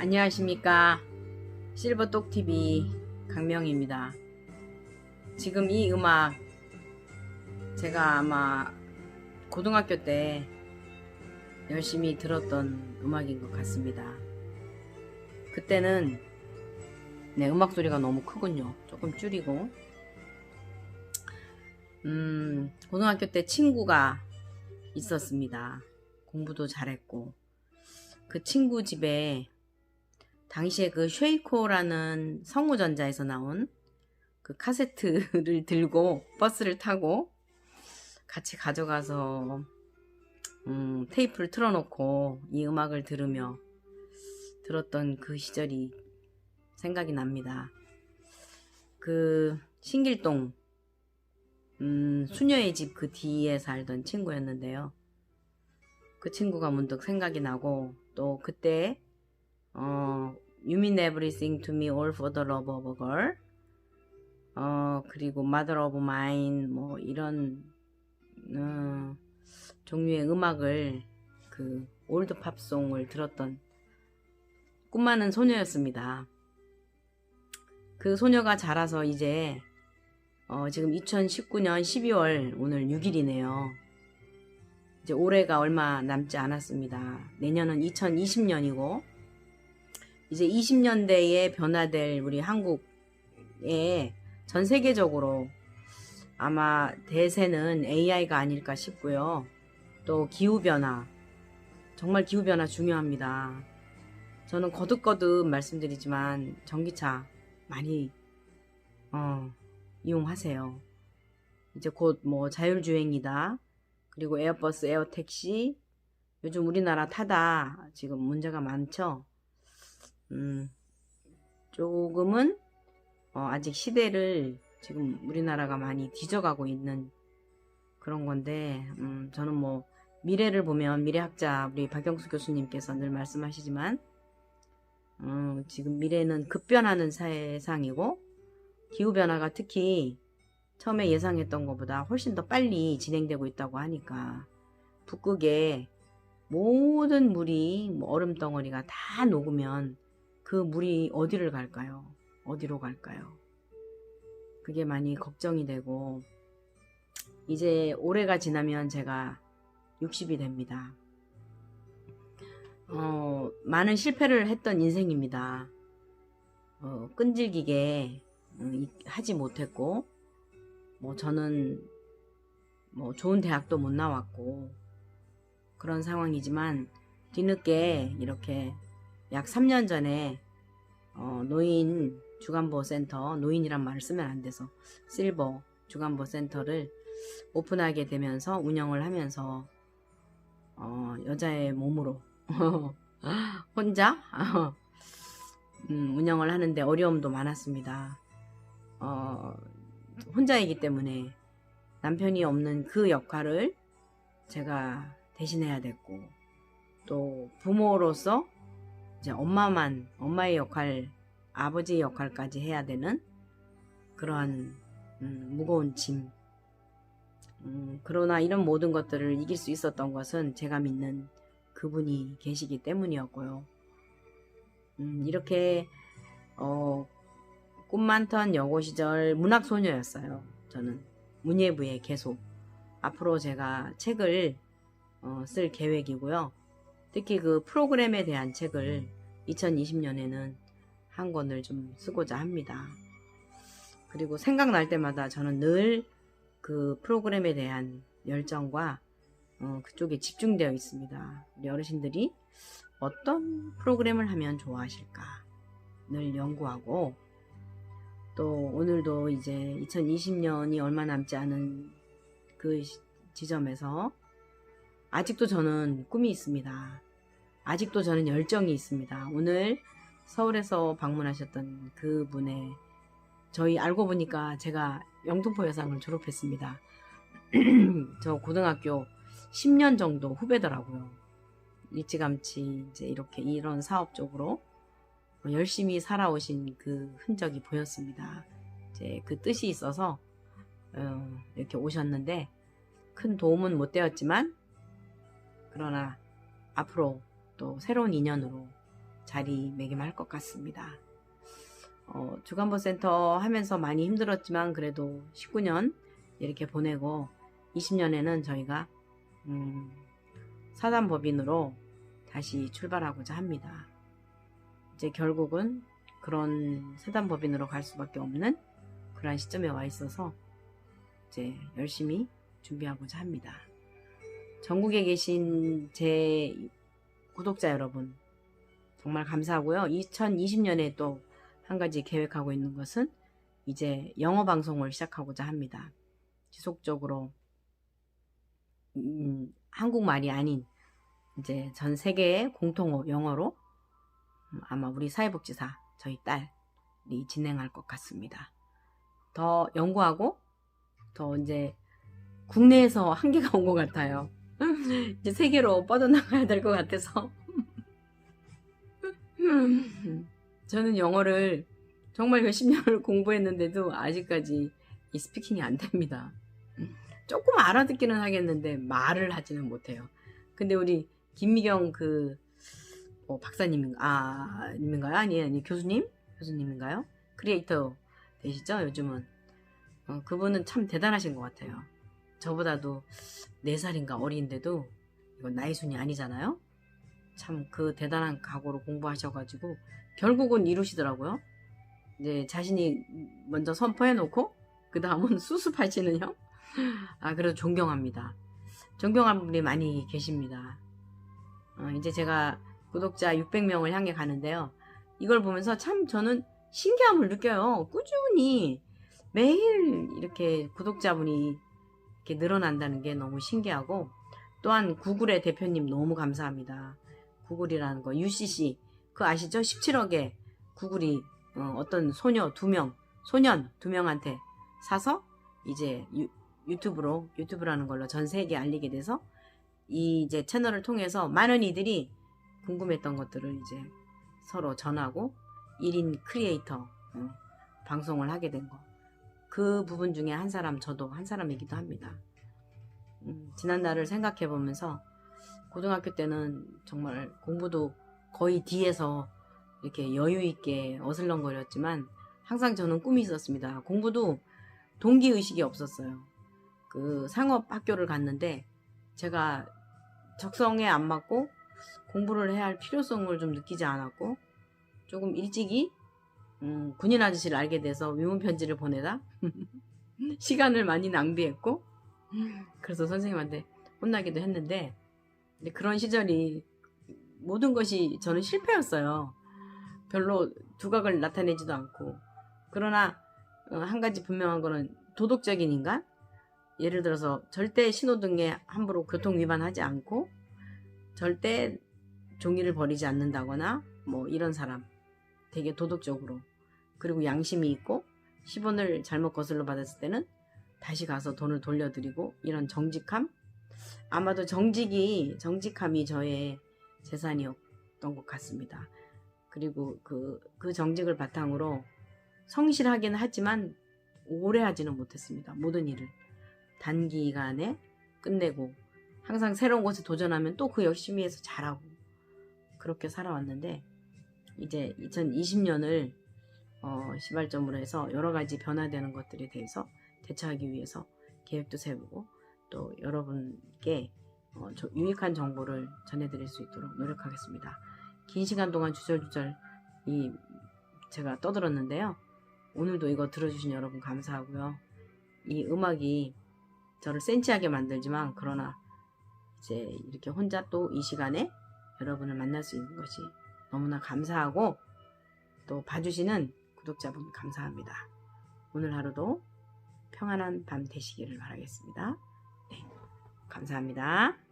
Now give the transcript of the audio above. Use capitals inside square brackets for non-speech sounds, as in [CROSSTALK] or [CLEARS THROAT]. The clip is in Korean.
안녕하십니까. 실버똑TV 강명입니다. 지금 이 음악 제가 아마 고등학교 때 열심히 들었던 음악인 것 같습니다. 그때는 네 음악 소리가 너무 크군요. 조금 줄이고. 음 고등학교 때 친구가 있었습니다. 공부도 잘했고. 그 친구 집에 당시에 그 쉐이코라는 성우전자에서 나온 그 카세트를 [LAUGHS] 들고 버스를 타고 같이 가져가서 음, 테이프를 틀어놓고 이 음악을 들으며 들었던 그 시절이 생각이 납니다. 그 신길동 음, 수녀의 집 그 뒤에 살던 친구였는데요. 그 친구가 문득 생각이 나고 또 그때 어, You mean everything to me all for the love of a girl. 어, 그리고 Mother of Mine, 뭐, 이런, 어, 종류의 음악을, 그, 올드 팝송을 들었던 꿈 많은 소녀였습니다. 그 소녀가 자라서 이제, 어, 지금 2019년 12월 오늘 6일이네요. 이제 올해가 얼마 남지 않았습니다. 내년은 2020년이고, 이제 20년대에 변화될 우리 한국에 전 세계적으로 아마 대세는 AI가 아닐까 싶고요. 또 기후변화. 정말 기후변화 중요합니다. 저는 거듭거듭 말씀드리지만 전기차 많이 어, 이용하세요. 이제 곧 뭐 자율주행이다. 그리고 에어버스, 에어택시. 요즘 우리나라 타다 지금 문제가 많죠. 음, 조금은 어, 아직 시대를 지금 우리나라가 많이 뒤져가고 있는 그런 건데 음, 저는 뭐 미래를 보면 미래학자 우리 박영수 교수님께서 늘 말씀하시지만 음, 지금 미래는 급변하는 세상이고 기후변화가 특히 처음에 예상했던 것보다 훨씬 더 빨리 진행되고 있다고 하니까 북극에 모든 물이 뭐 얼음 덩어리가 다 녹으면 그 물이 어디를 갈까요? 어디로 갈까요? 그게 많이 걱정이 되고 이제 올해가 지나면 제가 60이 됩니다. 어, 많은 실패를 했던 인생입니다. 어, 끈질기게 음, 하지 못했고 뭐 저는 뭐 좋은 대학도 못 나왔고 그런 상황이지만 뒤늦게 이렇게 약 3년 전에 어, 노인 주간보호 센터 노인이란 말을 쓰면 안 돼서 실버 주간보호 센터를 오픈하게 되면서 운영을 하면서 어, 여자의 몸으로 [LAUGHS] 혼자 [LAUGHS] 음, 운영을 하는데 어려움도 많았습니다. 어, 혼자이기 때문에 남편이 없는 그 역할을 제가 대신해야 됐고 또 부모로서 이제 엄마만 엄마의 역할 아버지의 역할까지 해야 되는 그러한 음, 무거운 짐 음, 그러나 이런 모든 것들을 이길 수 있었던 것은 제가 믿는 그분이 계시기 때문이었고요. 음, 이렇게 어, 꿈 많던 여고 시절 문학 소녀였어요. 저는 문예부에 계속 앞으로 제가 책을 어, 쓸 계획이고요. 특히 그 프로그램에 대한 책을 2020년에는 한 권을 좀 쓰고자 합니다. 그리고 생각날 때마다 저는 늘 그 프로그램에 대한 열정과 어, 그쪽에 집중되어 있습니다. 우리 어르신들이 어떤 프로그램을 하면 좋아하실까 늘 연구하고 또 오늘도 이제 2020년이 얼마 남지 않은 그 지점에서 아직도 저는 꿈이 있습니다. 아직도 저는 열정이 있습니다. 오늘 서울에서 방문하셨던 그 분의 저희 알고 보니까 제가 영등포 여상을 졸업했습니다. [CLEARS THROAT] 저 고등학교 10년 정도 후배더라고요. 일찌감치 이제 이렇게 이런 사업 쪽으로 열심히 살아오신 그 흔적이 보였습니다. 이제 그 뜻이 있어서 어, 이렇게 오셨는데 큰 도움은 못 되었지만 그러나 앞으로 또 새로운 인연으로 자리매김할 것 같습니다. 어, 주간보센터 하면서 많이 힘들었지만 그래도 19년 이렇게 보내고 20년에는 저희가 음, 사단법인으로 다시 출발하고자 합니다. 이제 결국은 그런 사단법인으로 갈 수밖에 없는 그러한 시점에 와 있어서 이제 열심히 준비하고자 합니다. 전국에 계신 제 구독자 여러분 정말 감사하고요. 2020년에 또 한 가지 계획하고 있는 것은 이제 영어 방송을 시작하고자 합니다. 지속적으로 음, 한국말이 아닌 이제 전 세계의 공통어 영어로 음, 아마 우리 사회복지사 저희 딸이 진행할 것 같습니다. 더 연구하고 더 이제 국내에서 한계가 온 것 같아요. 이제 세계로 뻗어나가야 될 것 같아서 저는 영어를 정말 년을 [LAUGHS] 공부했는데도 아직까지 이 스피킹이 안 됩니다. 조금 알아듣기는 하겠는데 말을 하지는 못해요. 근데 우리 김미경 그 어, 박사님 아 님인가요? 아니 아니 교수님 교수님인가요? 크리에이터 되시죠 요즘은 어, 그분은 참 대단하신 것 같아요. 저보다도 4살인가 어린데도 이건 나이 순이 아니잖아요. 참 그 대단한 각오로 공부하셔가지고 결국은 이루시더라고요. 이제 자신이 먼저 선포해 놓고 그 다음은 [LAUGHS] 수습하시는 형. 아 그래도 존경합니다. 존경하는 분이 많이 계십니다. 어, 이제 제가 구독자 600명을 향해 가는데요. 이걸 보면서 참 저는 신기함을 느껴요. 꾸준히 매일 이렇게 구독자분이 이렇게 늘어난다는 게 너무 신기하고 또한 구글의 대표님 너무 감사합니다. 구글이라는 거 UCC 그 아시죠? 17억에 구글이 어, 떤 소녀 두 명, 소년 두 명한테 사서 이제 유, 유튜브로 유튜브라는 걸로 전 세계에 알리게 돼서 이 이제 채널을 통해서 많은 이들이 궁금했던 것들을 이제 서로 전하고 1인 크리에이터 어, 방송을 하게 된 거. 그 부분 중에 한 사람 저도 한 사람이기도 합니다. 음, 지난 날을 생각해 보면서 고등학교 때는 정말 공부도 거의 뒤에서 이렇게 여유 있게 어슬렁거렸지만 항상 저는 꿈이 있었습니다. 공부도 동기 의식이 없었어요. 그 상업 학교를 갔는데 제가 적성에 안 맞고 공부를 해야 할 필요성을 좀 느끼지 않았고 조금 일찍이 음, 군인 아저씨를 알게 돼서 위문 편지를 보내다 [LAUGHS] 시간을 많이 낭비했고 그래서 선생님한테 혼나기도 했는데 그런 시절이 모든 것이 저는 실패였어요. 별로 두각을 나타내지도 않고. 그러나 어, 한 가지 분명한 거는 도덕적인 인간? 예를 들어서 절대 신호등에 함부로 교통 위반하지 않고 절대 종이를 버리지 않는다거나 뭐 이런 사람 되게 도덕적으로 그리고 양심이 있고 10원을 잘못 거슬러 받았을 때는 다시 가서 돈을 돌려드리고 이런 정직함 아마도 정직이 정직함이 저의 재산이었던 것 같습니다. 그리고 그, 그 정직을 바탕으로 성실하긴 하지만 오래 하지는 못했습니다. 모든 일을 단기간에 끝내고 항상 새로운 곳에 도전하면 또 그 열심히 해서 잘하고 그렇게 살아왔는데 이제 2020년을 어, 시발점으로 해서 여러 가지 변화되는 것들에 대해서 대처하기 위해서 계획도 세우고 또 여러분께 어, 유익한 정보를 전해드릴 수 있도록 노력하겠습니다. 긴 시간 동안 주절주절 이 제가 떠들었는데요. 오늘도 이거 들어주신 여러분 감사하고요. 이 음악이 저를 센치하게 만들지만 그러나 이제 이렇게 혼자 또 이 시간에 여러분을 만날 수 있는 것이 너무나 감사하고 또 봐주시는 구독자분 감사합니다. 오늘 하루도 평안한 밤 되시기를 바라겠습니다. 네, 감사합니다.